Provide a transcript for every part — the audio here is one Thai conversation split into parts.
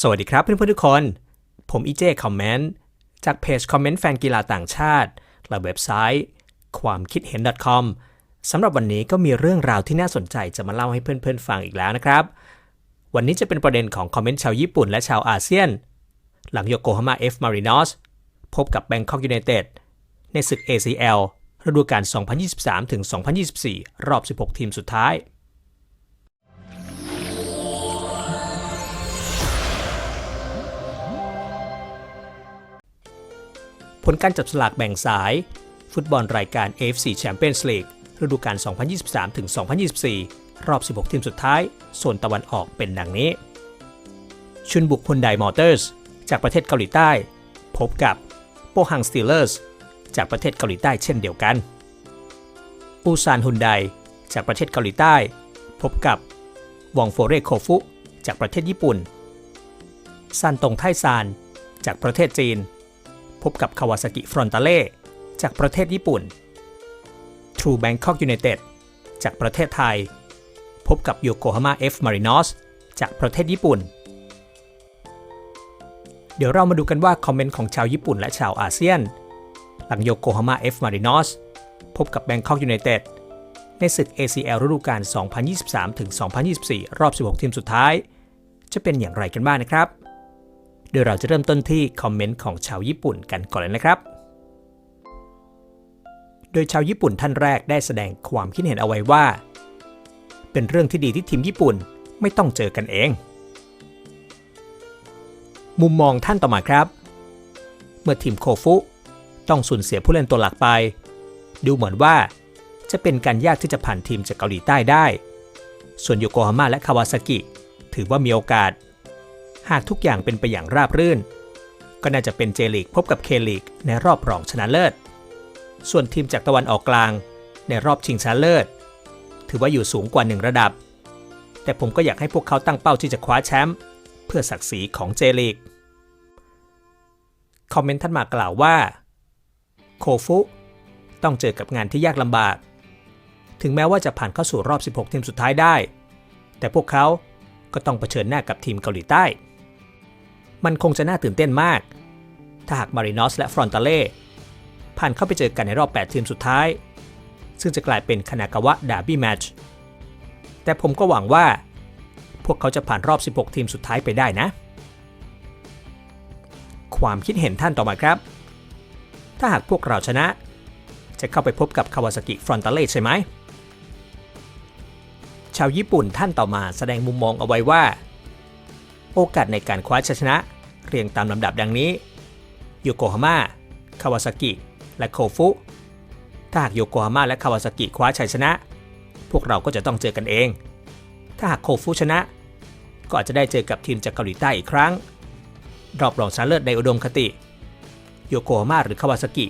สวัสดีครับเพื่อนๆทุกคน ผมอีเจคอมเมนต์จากเพจคอมเมนต์แฟนกีฬาต่างชาติ และเว็บไซต์ ความคิดเห็น .com สำหรับวันนี้ก็มีเรื่องราวที่น่าสนใจจะมาเล่าให้เพื่อนๆฟังอีกแล้วนะครับ วันนี้จะเป็นประเด็นของคอมเมนต์ชาวญี่ปุ่นและชาวอาเซียน หลังโยโกฮาม่าเอฟมารินอสพบกับแบงคอกยูไนเต็ดในศึก ACL ฤดูกาล2023-2024 รอบ 16 ทีมสุดท้าย ผลการจับสลากแบ่งสาย ฟุตบอลรายการ AFC Champions League ฤดูกาล 2023-2024 รอบ 16 ทีมสุดท้าย โซนตะวันออกเป็นดังนี้ ชุนบุกฮุนไดมอเตอร์ส จากประเทศเกาหลีใต้ พบกับโปฮังสตีลเลอร์ส จากประเทศเกาหลีใต้เช่นเดียวกันอูซานฮุนไดจากประเทศเกาหลีใต้ พบกับวองโฟเรโคฟุ จากประเทศญี่ปุ่นซันตงไทซาน จากประเทศจีน พบกับคาวาซากิฟรอนตาเล่จากประเทศญี่ปุ่น True Bangkok United จากประเทศไทย พบกับโยโกฮาม่าเอฟมารินอสจากประเทศญี่ปุ่น เดี๋ยวเรามาดูกันว่าคอมเมนต์ของชาวญี่ปุ่นและชาวอาเซียน หลังโยโกฮาม่าเอฟมารินอสพบกับแบงคอกยูไนเต็ดในศึก ACL ฤดูกาล 2023-2024 รอบ 16 ทีมสุดท้าย จะเป็นอย่างไรกันบ้างนะครับ โดยเราจะเริ่มต้นที่คอมเมนต์ของชาวญี่ปุ่นกันก่อนเลยนะครับ โดยชาวญี่ปุ่นท่านแรกได้แสดงความคิดเห็นเอาไว้ว่า เป็นเรื่องที่ดีที่ทีมญี่ปุ่นไม่ต้องเจอกันเอง มุมมองท่านต่อมาครับ เมื่อทีมโคฟุต้องสูญเสียผู้เล่นตัวหลักไป ดูเหมือนว่า จะเป็นการยากที่จะผ่านทีมจากเกาหลีใต้ได้ ส่วนโยโกฮาม่าและคาวาซากิ ถือว่ามีโอกาส หากทุกอย่างเป็นไปอย่างราบรื่น ก็น่าจะเป็นเจลีกพบกับเคลีกในรอบรองชนะเลิศ ส่วนทีมจากตะวันออกกลาง ในรอบชิงชนะเลิศ ถือว่าอยู่สูงกว่าหนึ่งระดับ แต่ผมก็อยากให้พวกเขาตั้งเป้าที่จะคว้าแชมป์เพื่อศักดิ์ศรีของเจลีกคอมเมนต์ท่านมากล่าวว่า โคฟุ ต้องเจอกับงานที่ยากลำบาก ถึงแม้ว่าจะผ่านเข้าสู่รอบ 16 ทีมสุดท้ายได้ แต่พวกเขาก็ต้องเผชิญหน้ากับทีมเกาหลีใต้ มันคงจะน่าตื่นเต้นมาก ถ้าหากมารินอสและฟรอนตาเล่ผ่านเข้าไปเจอกันในรอบ 8 ทีมสุดท้าย ซึ่งจะกลายเป็นคานากาวะดาร์บี้แมตช์แต่ผมก็หวังว่า พวกเขาจะผ่านรอบ 16 ทีมสุดท้ายไปได้นะ ความคิดเห็นท่านต่อมาครับ ถ้าหากพวกเราชนะ จะเข้าไปพบกับคาวาซากิฟรอนตาเล่ใช่ไหมชาวญี่ปุ่นท่านต่อมาแสดงมุมมองเอาไว้ว่า โอกาสในการคว้าชัยชนะ เรียงตามลำดับดังนี้ โยโกฮาม่า คาวาซากิ และโคฟุ ถ้าหากโยโกฮาม่าและคาวาซากิคว้าชัยชนะ พวกเราก็จะต้องเจอกันเอง ถ้าหากโคฟุชนะ ก็อาจจะได้เจอกับทีมจากเกาหลีใต้อีกครั้ง รอบรองชนะเลิศในอุดมคติ โยโกฮาม่าหรือคาวาซากิ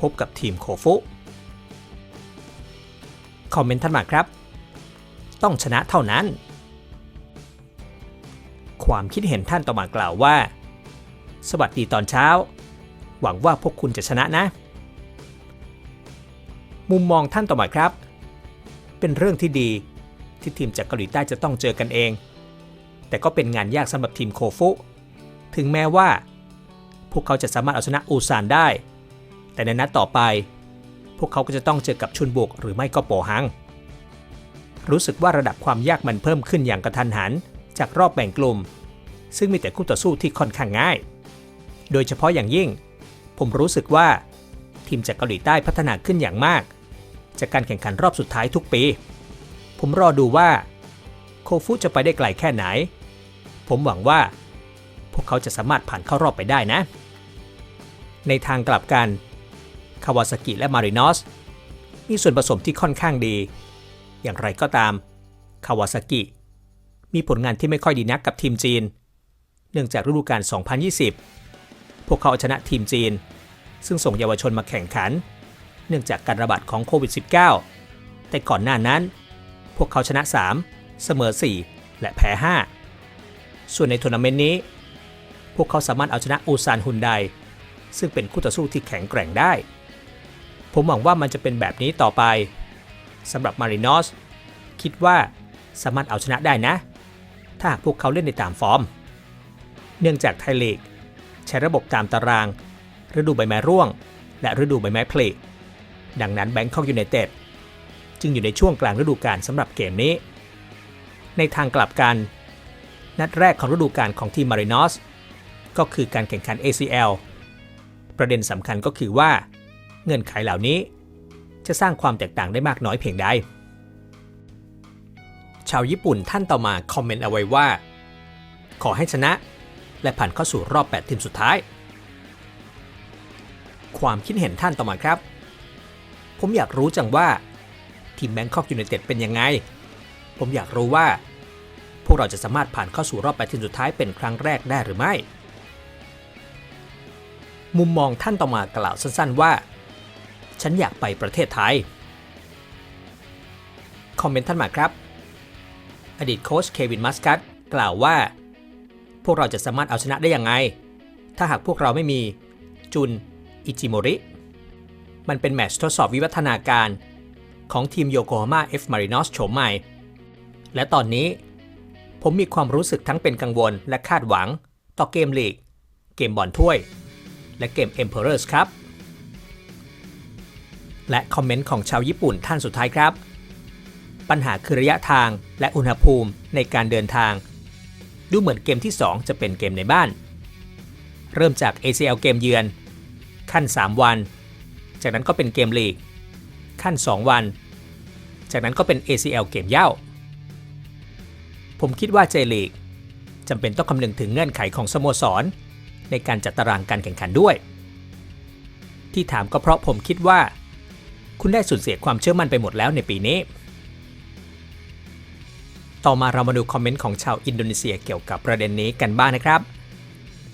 พบกับทีมโคฟุ คอมเมนต์ท่านมาครับ ต้องชนะเท่านั้น ความคิดเห็นท่านต่อมากล่าวว่า สวัสดีตอนเช้า หวังว่าพวกคุณจะชนะนะ มุมมองท่านต่อมาครับ เป็นเรื่องที่ดีที่ทีมจากเกาหลีใต้จะต้องเจอกันเอง แต่ก็เป็นงานยากสำหรับทีมโคฟุ ถึงแม้ว่า พวกเขาจะสามารถเอาชนะอูซานได้ แต่ในนัดต่อไป พวกเขาก็จะต้องเจอกับชุนบุกหรือไม่ก็โปฮัง รู้สึกว่าระดับความยากมันเพิ่มขึ้นอย่างกระทันหัน จากรอบแบ่งกลุ่ม ซึ่งมีแต่คู่ต่อสู้ที่ค่อนข้างง่าย โดยเฉพาะอย่างยิ่ง ผมรู้สึกว่า ทีมจากเกาหลีใต้พัฒนาขึ้นอย่างมาก จากการแข่งขันรอบสุดท้ายทุกปี ผมรอดูว่า โคฟุจะไปได้ไกลแค่ไหน ผมหวังว่า พวกเขาจะสามารถผ่านเข้ารอบไปได้นะ ในทางกลับกันคาวาซากิและมารินอสมีส่วนผสมที่ค่อนข้างดี อย่างไรก็ตามคาวาซากิ มีผลงานที่ไม่ค่อยดีนักกับทีมจีน เนื่องจากฤดูกาล 2020 พวกเขาเอาชนะทีมจีน ซึ่งส่งเยาวชนมาแข่งขัน เนื่องจากการระบาดของโควิด -19 แต่ก่อนหน้านั้น พวกเขาชนะ 3 เสมอ 4 และแพ้ 5 ส่วนในทัวร์นาเมนต์นี้ พวกเขาสามารถเอาชนะอูซานฮุนไดซึ่งเป็นคู่ต่อสู้ที่แข็งแกร่งได้ ผมหวังว่ามันจะเป็นแบบนี้ต่อไปสำหรับมารินอสคิดว่าสามารถเอาชนะได้นะ ถ้าหากพวกเขาเล่นในตามฟอร์ม เนื่องจากไทยลีกใช้ระบบตามตาราง ฤดูใบไม้ร่วง และฤดูใบไม้ผลิดังนั้นแบงคอกยูไนเต็ดจึงอยู่ในช่วงกลางฤดูกาลสำหรับเกมนี้ ในทางกลับกัน นัดแรกของฤดูกาลของทีมมารินอสก็คือการแข่งขัน ACL ประเด็นสำคัญก็คือว่า เงื่อนไขเหล่านี้จะสร้างความแตกต่างได้มากน้อยเพียงใด ชาวญี่ปุ่นท่านต่อมาคอมเมนต์เอาไว้ว่า ขอให้ชนะ และผ่านเข้าสู่รอบ 8 ทีมสุดท้าย ความคิดเห็นท่านต่อมาครับ ผมอยากรู้จังว่า ทีมแบงคอกยูไนเต็ดเป็นยังไง ผมอยากรู้ว่า พวกเราจะสามารถผ่านเข้าสู่รอบ 8 ทีมสุดท้ายเป็นครั้งแรกได้หรือไม่ มุมมองท่านต่อมากล่าวสั้นๆว่า ฉันอยากไปประเทศไทย คอมเมนต์ท่านมาครับ อดีตโค้ชเควินมัสกัตกล่าวว่า พวกเราจะสามารถเอาชนะได้อยังไง ถ้าหากพวกเราไม่มีจุนอิจิโมริ มันเป็นแมตช์ทดสอบวิวัฒนาการของทีมโยโกฮาม่าเอฟมารินอสโฉมใหม่ และตอนนี้ ผมมีความรู้สึกทั้งเป็นกังวลและคาดหวัง ต่อเกมลีก เกมบอลถ้วย และเกม Emperors ครับ และคอมเมนต์ของชาวญี่ปุ่นท่านสุดท้ายครับ ปัญหาคือระยะทางและอุณหภูมิในการเดินทาง ดูเหมือนเกมที่ 2 จะเป็นเกมในบ้าน เริ่มจาก ACL เกมเยือน ขั้น 3 วัน จากนั้นก็เป็นเกมลีก ขั้น 2 วัน จากนั้นก็เป็น ACL เกมเย่าผมคิดว่าเจลีกจำเป็นต้องคำนึงถึงเงื่อนไขของสโมสร ในการจัดตารางการแข่งขันด้วย ที่ถามก็เพราะผมคิดว่า คุณได้สูญเสียความเชื่อมั่นไปหมดแล้วในปีนี้ ต่อมาเรามาดูคอมเมนต์ของชาวอินโดนีเซียเกี่ยวกับประเด็นนี้กันบ้างนะครับ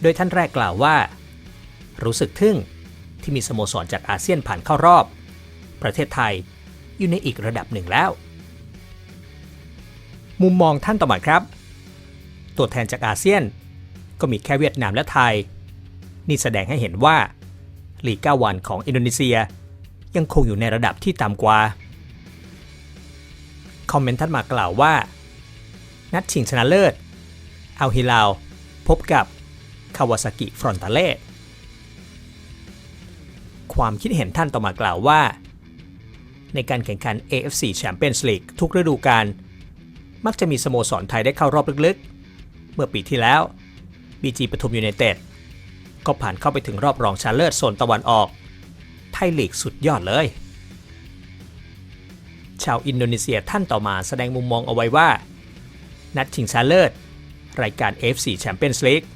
โดยท่านแรกกล่าวว่า รู้สึกทึ่งที่มีสโมสรจากอาเซียนผ่านเข้ารอบ ประเทศไทยอยู่ในอีกระดับหนึ่งแล้ว มุมมองท่านต่อมาครับ ตัวแทนจากอาเซียน ก็มีแค่เวียดนามและไทย นี่แสดงให้เห็นว่าลีก9วันของอินโดนีเซีย ยังคงอยู่ในระดับที่ต่ำกว่า คอมเมนต์ท่านมากล่าวว่า นัดชิงชนะเลิศ อัลฮิลาลพบกับคาวาซากิฟรอนตาเล่ความคิดเห็นท่านต่อมากล่าวว่า ในการแข่งขัน AFC Champions League ทุกฤดูกาลมักจะมีสโมสรไทยได้เข้ารอบลึกๆ เมื่อปีที่แล้ว BG ปทุมยูไนเต็ดก็ผ่านเข้าไปถึงรอบรองชนะเลิศโซนตะวันออก ไทยลีกสุดยอดเลย ชาวอินโดนีเซียท่านต่อมาแสดงมุมมองเอาไว้ว่า นัดชิงชนะเลิศ รายการ FC Champions League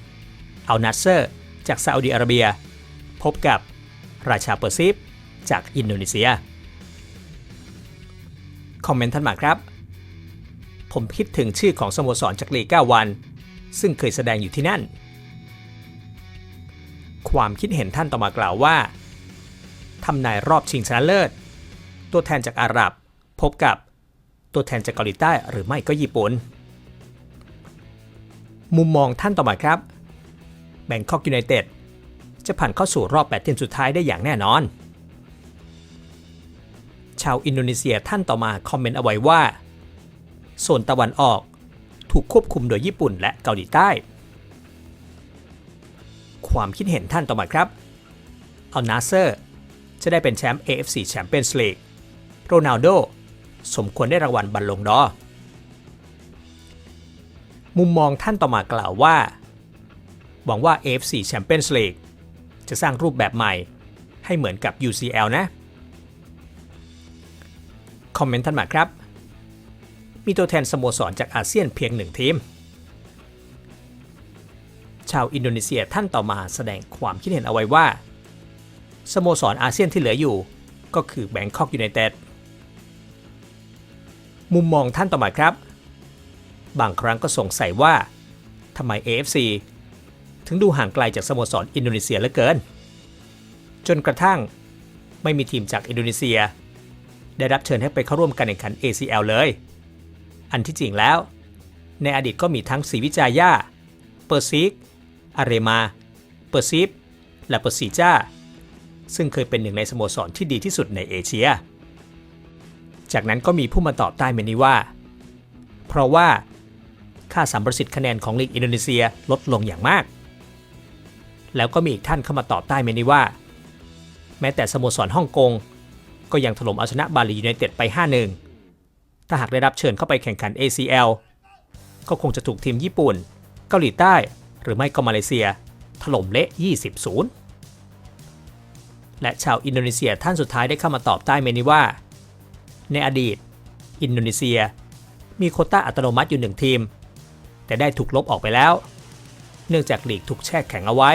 เอานัสเซอร์จากซาอุดิอาระเบีย พบกับราชาเปอร์ซิฟจากอินโดนีเซีย คอมเมนต์ท่านมาครับ ผมคิดถึงชื่อของสโมสรจากลีก9วัน ซึ่งเคยแสดงอยู่ที่นั่น ความคิดเห็นท่านต่อมากล่าวว่าทำนายรอบชิงชนะเลิศ ตัวแทนจากอาหรับ พบกับตัวแทนจากเกาหลีใต้หรือไม่ก็ญี่ปุ่น มุมมองท่านต่อมาครับแบงคอกยูไนเต็ดจะผ่านเข้าสู่รอบ 8 ทีมสุดท้ายได้อย่างแน่นอน ชาวอินโดนีเซียท่านต่อมาคอมเมนต์เอาไว้ว่า โซนตะวันออกถูกควบคุมโดยญี่ปุ่นและเกาหลีใต้ ความคิดเห็นท่านต่อมาครับ เอานาเซอร์ จะได้เป็นแชมป์ AFC Champions League โรนัลโดสมควรได้รางวัลบัลลงดอร์ มุมมองท่านต่อมากล่าวว่า หวังว่า AFC Champions League จะสร้างรูปแบบใหม่ให้เหมือนกับ UCL นะ คอมเมนต์ท่านมาครับ มีตัวแทนสโมสรจากอาเซียนเพียงหนึ่งทีม ชาวอินโดนีเซียท่านต่อมาแสดงความคิดเห็นเอาไว้ว่า สโมสรอาเซียนที่เหลืออยู่ ก็คือแบงคอกยูไนเต็ดมุมมองท่านต่อมาครับ บางครั้งก็สงสัยว่าทำไม AFC ถึงดูห่างไกลจากสโมสรอินโดนีเซียเหลือเกิน จนกระทั่งไม่มีทีมจากอินโดนีเซีย ได้รับเชิญให้ไปเข้าร่วมการแข่งขัน ACL เลย อันที่จริงแล้ว ในอดีตก็มีทั้งศรีวิจายาเปอร์ซิกอาเรมาเปอร์ซิฟและเปอร์ซีจ้าซึ่งเคยเป็นหนึ่งในสโมสรที่ดีที่สุดในเอเชีย จากนั้นก็มีผู้มาตอบใต้เมนี้ว่า เพราะว่า ค่าสัมประสิทธิ์คะแนนของลีกอินโดนีเซียลดลงอย่างมาก แล้วก็มีอีกท่านเข้ามาตอบใต้เมนี้ว่า แม้แต่สโมสรฮ่องกง ก็ยังถล่มเอาชนะบาลียูไนเต็ดไป 5-1 ถ้าหากได้รับเชิญเข้าไปแข่งขัน ACL ก็คงจะถูกทีมญี่ปุ่น เกาหลีใต้ หรือไม่ก็มาเลเซีย ถล่มเละ 20-0 และชาวอินโดนีเซียท่านสุดท้ายได้เข้ามาตอบใต้เมนี้ว่า ในอดีต อินโดนีเซีย มีโคต้าอัตโนมัติอยู่หนึ่งทีม แต่ได้ถูกลบออกไปแล้ว เนื่องจากลีกถูกแช่แข็งเอาไว้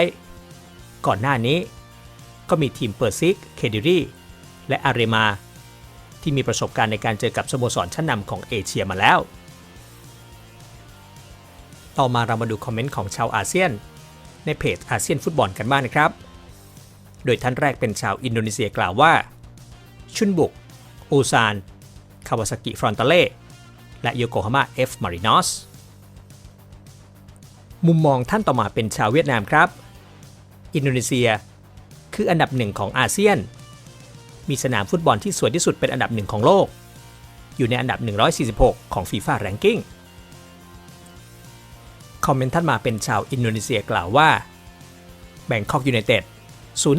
ก่อนหน้านี้ก็มีทีมเปอร์ซิก เคดิรีและอาเรมา ที่มีประสบการณ์ในการเจอกับสโมสรชั้นนำของเอเชียมาแล้ว ต่อมาเรามาดูคอมเมนต์ของชาวอาเซียน ในเพจอาเซียนฟุตบอลกันบ้างนะครับ โดยท่านแรกเป็นชาวอินโดนีเซียกล่าวว่า ชุนบุก อูซาน คาวาซากิ ฟรอนตาเล่ และโยโกฮาม่า เอฟ มารินอส มุมมองท่านต่อมาเป็นชาวเวียดนามครับ อินโดนีเซีย คืออันดับหนึ่งของอาเซียน มีสนามฟุตบอลที่สวยที่สุดเป็นอันดับหนึ่งของโลก อยู่ในอันดับ 146 ของฟีฟ่าแรงกิ้งคอมเมนต์ท่านมาเป็นชาวอินโดนีเซียกล่าวว่าแบงคอกยูไนเต็ด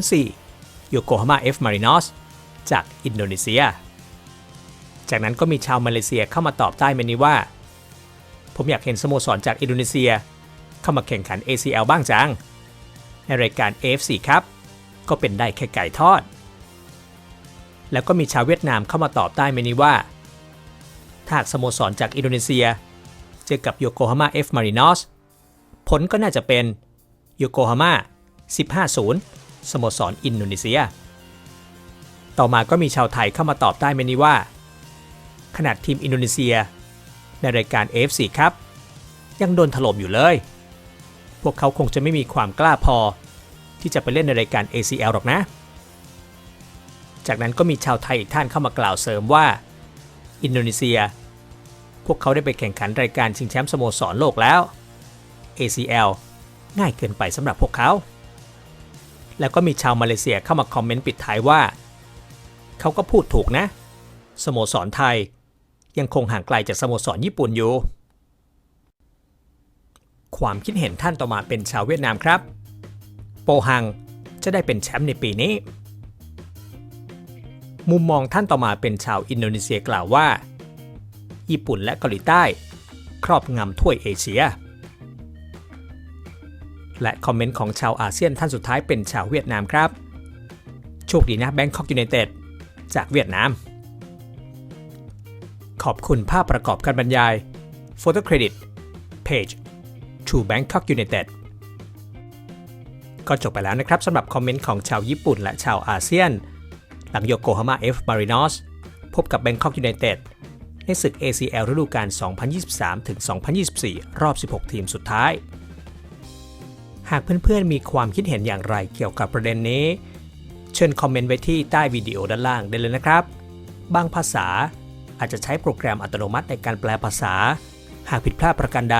04โยโกฮาม่าเอฟมารินอสจากอินโดนีเซีย จากนั้นก็มีชาวมาเลเซียเข้ามาตอบใต้เมนี้ว่า ผมอยากเห็นสโมสรจากอินโดนีเซีย เข้ามาแข่งขัน ACL บ้างจัง ในรายการ AFC ครับ ก็เป็นได้แค่ไก่ทอด แล้วก็มีชาวเวียดนามเข้ามาตอบใต้เมนี้ว่าถ้าหากสโมสรจากอินโดนีเซีย เจอกับโยโกฮาม่าเอฟมารินอสผลก็น่าจะเป็นโยโกฮาม่า15-0 สโมสรอินโดนีเซีย ต่อมาก็มีชาวไทยเข้ามาตอบใต้เมนนี้ว่า ขนาดทีมอินโดนีเซีย ในรายการ AFC ครับ ยังโดนถล่มอยู่เลย พวกเขาคงจะไม่มีความกล้าพอ ที่จะไปเล่นในรายการ ACL หรอกนะ จากนั้นก็มีชาวไทยอีกท่านเข้ามากล่าวเสริมว่า อินโดนีเซีย พวกเขาได้ไปแข่งขันรายการชิงแชมป์สโมสรโลกแล้ว ACL ง่ายเกินไปสำหรับพวกเขา แล้วก็มีชาวมาเลเซียเข้ามาคอมเมนต์ปิดท้ายว่า เขาก็พูดถูกนะ สโมสรไทย ยังคงห่างไกลจากสโมสรญี่ปุ่นอยู่ ความคิดเห็นท่านต่อมาเป็นชาวเวียดนามครับ โปฮังจะได้เป็นแชมป์ในปีนี้ มุมมองท่านต่อมาเป็นชาวอินโดนีเซียกล่าวว่า ญี่ปุ่นและเกาหลีใต้ ครอบงำถ้วยเอเชีย และคอมเมนต์ของชาวอาเซียนท่านสุดท้ายเป็นชาวเวียดนามครับ โชคดีนะแบงคอกยูไนเต็ดจากเวียดนาม ขอบคุณภาพประกอบการบรรยาย Photo Credit Page To Bangkok United ก็จบไปแล้วนะครับสำหรับคอมเมนต์ของชาวญี่ปุ่นและชาวอาเซียน หลังโยโกฮาม่าเอฟมารินอสพบกับ Bangkok United ในศึก ACL ฤดูกาล 2023-2024 รอบ 16 ทีมสุดท้าย หากเพื่อนๆ มีความคิดเห็นอย่างไรเกี่ยวกับประเด็นนี้ เชิญคอมเมนต์ไว้ที่ใต้วิดีโอด้านล่างได้เลยนะครับ บางภาษาอาจจะใช้โปรแกรมอัตโนมัติในการแปลภาษา หากผิดพลาดประการใด